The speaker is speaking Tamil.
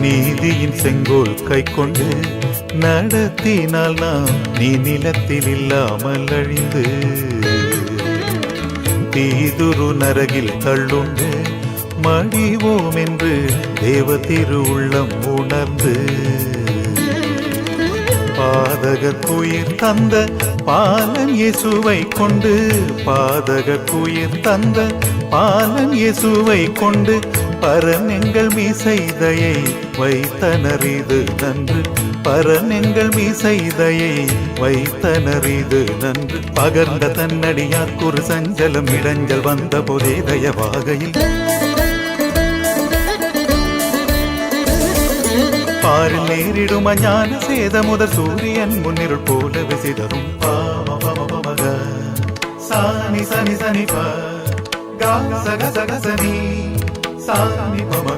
நீதியின் செங்கோல் கை கொண்டு நடத்தினால் நாம் நீ நிலத்தில் இல்லாமல் அழிந்து தீதுரு நரகில் தள்ளுண்டு மடிவோம் என்று தேவ திரு உள்ளம் உணர்ந்து பாதகத்துயிர் தந்த பாலன் இயேசுவை கொண்டு பாதகத்துயிர் தந்த பாலன் இயேசுவை கொண்டு பரன் மீசைதையை வைத்தனர் இது நன்று. பரன் எங்கள் மீசைதையை வைத்தனர் இது நன்று. பகர்ந்த தன்னடியார்க்குரு சஞ்சலம் இடைஞ்சல் வந்த போதே தயவாகையில் பாரில் நேரிடும் அஞ்ஞான சேதமுத சூரியன் முன்னிருள் போல விசிதரும் பாமபமபமக. சனி சனி சனி ப சக சக சனி சானி பமக